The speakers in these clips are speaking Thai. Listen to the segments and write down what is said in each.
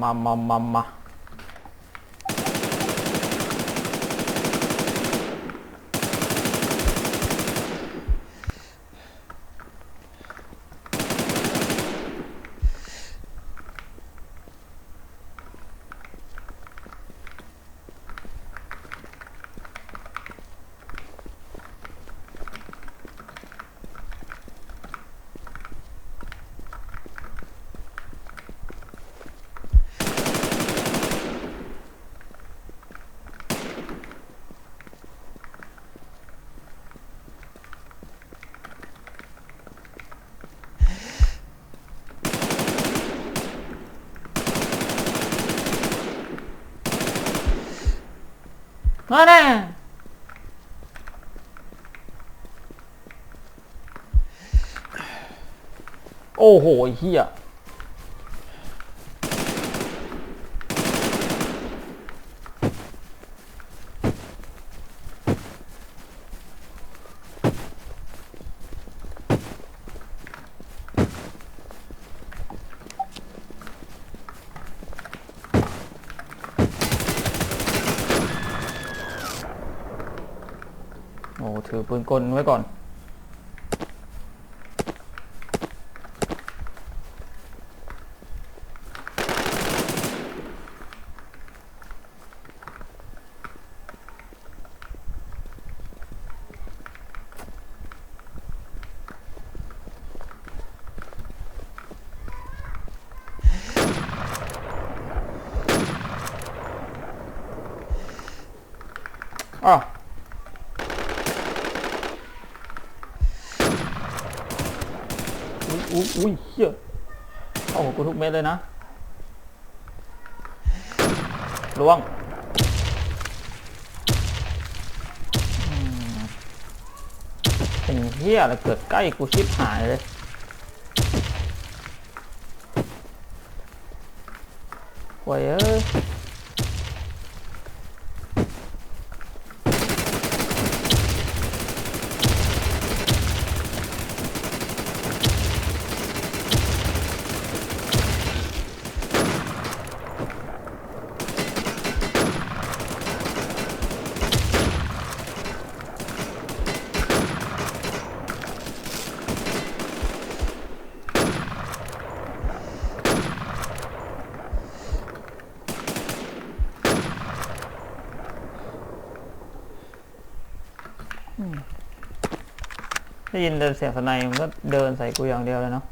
มามา มาแน่โอ้โหเฮียโอ้ ถือปืนกลไว้ก่อนอ้า อุ้ยอุ้ยอุ้ยเฮียเข้าหัวกูทุกเม็ดเลยนะระวังเป็นเฮียอะไรเกิดใกล้กูชิบหายเลยโว้ยเอ้ย ได้ยินเดินเสียงสไนมันก็เดินใส่กูอย่างเดียวเลยเนาะ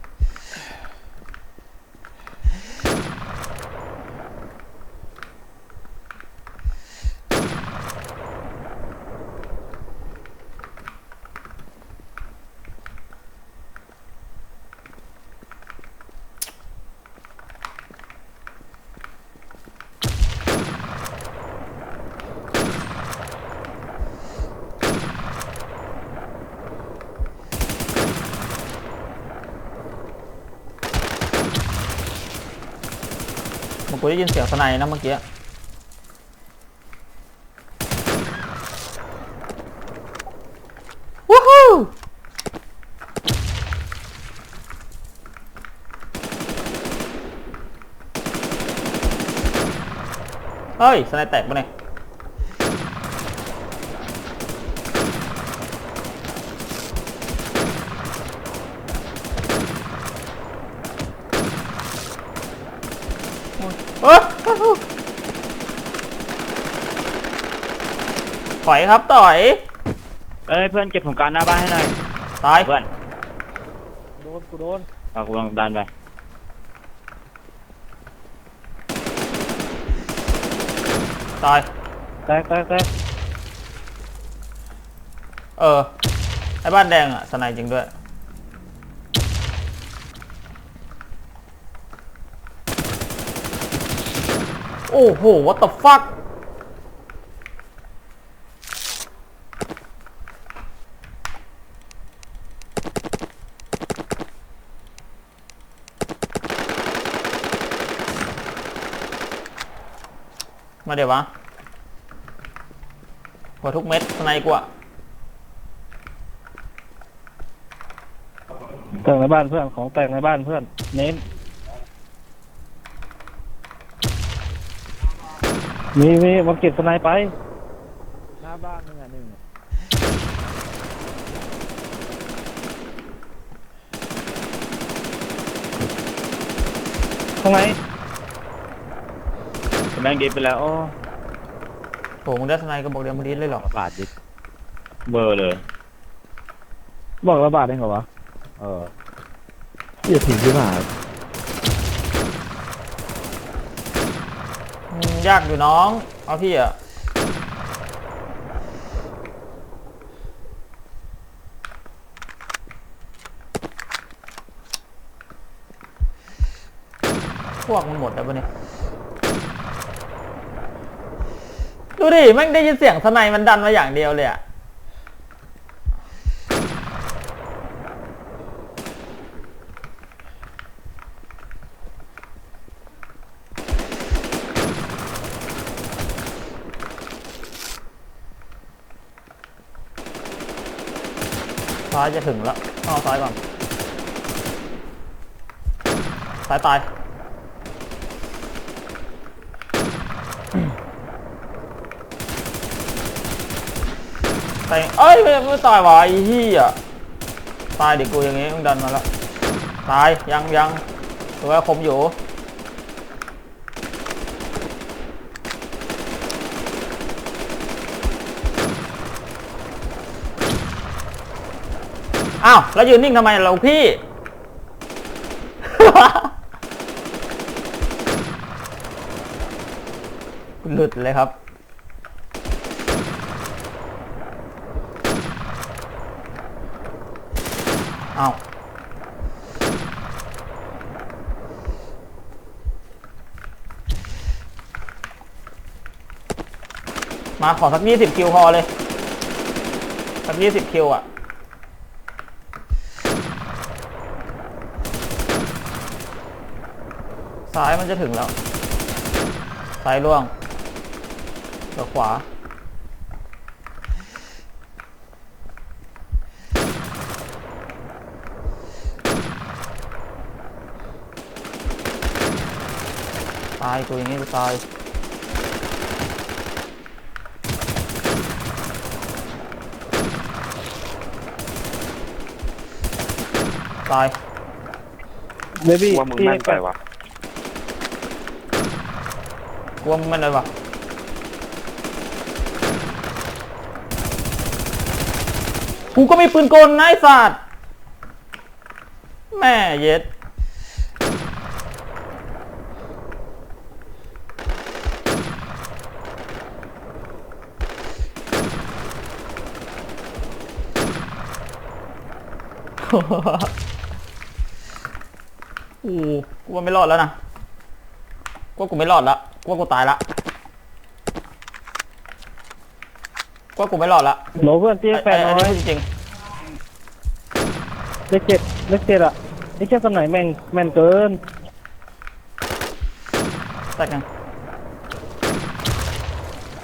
กูได้ยินเสียงสไนนะเมื่อกี้วู้ฮู้เฮ้ยสไนแตกปะเนี่ย เอ้ยถ อยครับต่อยเอ้ยเพื่อนเก็บของกลารหน้าบ้านให้หน่อยตายเพื่อนโดนกูโดนเอากูลองดันไปตายแตกแตกแตกเออไอ้บ้านแดงอะสไนจริงด้วยโอ้โห what the fuck มาเดี๋ยววะหัวทุกเม็ดสไนกูอะแตกในบ้านเพื่อนของแตกในบ้านเพื่อน เน้นมีมีมาเก็บสไนไป หน้าบ้านนึงอะหนึ่งข้างใน แม่งดิฟไปแล้วโอ้โหมึงได้ทนายกระบอกเดียวมึงดีเลยเหรอบาดดิฟเบอร์เลย บอกระบาดเองเหรอวะเอออย่าถึงที่มาอืมยากอยู่น้อง เอาพี่อะพวกมันหมดแล้วปะเนี่ย ดูดิแม่งได้ยินเสียงสไนมันดันมาอย่างเดียวเลยอะซ้ายจะถึงแล้วต้องเอาซ้ายก่อนซ้ายตาย แต่เอ้ยไม่ไม่ตายวะไอ้เหี้ยตายดิกูอย่างงี้มึงดันมาแล้วตายยังยังตัวคมอยู่อ้าวแล้วยืนนิ่งทำไมเราพี่ หลุดเลยครับ อามาขอสักยี่สิบคิวพอเลย สักยี่สิบคิวอะ ซ้ายมันจะถึงแล้ว ซ้ายล่วงเดี๋ยวขวา ตายกูอย่างนี้กูตายตายเบบี้ว่ามึงแม่นไปวะกลัวมึงมันเลยวะกูก็มีปืนกลนะไอ้สัตว์แม่เย็ด อู้กูว่าไม่รอดแล้วนะกูว่ากูไม่รอดละกูว่ากูตายละกูว่ากูไม่รอดละโหลเพื่อนที่แฟนไอ้น้ไอ้อยนี่พูดจริงเลขเจ็ดเลขเจ็ดอะไอ้แค่สไนแม่งแม่นเกินๆแตกยัง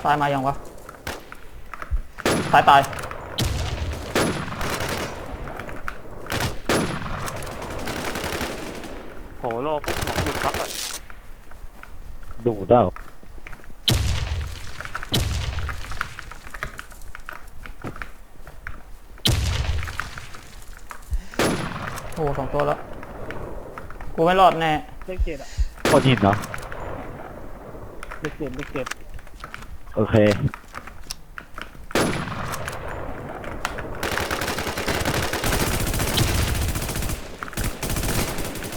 ตายมายังวะตายตาย โหโลกหยุดครับอะดูดเอาโอ้โหสองตัวแล้ว กูไม่รอดแน่ เลขเจ็ดอะคนหินเนาะเลขเจ็ดเลขเจ็ดโอเค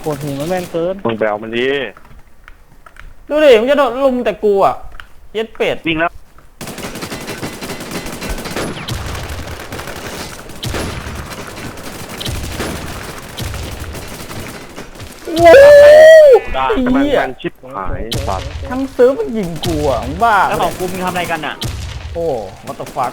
โคตรหิวมันแม่นเกินมึงไปเอามันดีดูดิมันจะโดนลุมแต่กูอะเย็ดเป็ดวิ่งแล้วว้าวได้ไอ้แต่มันเหี้ยมันชิบหายสัตว์ทั้งซื้อมันยิงกูอะมึงบ้าแล้วปะของกูมึงทำอะไรกันอะโอ้ what the fuck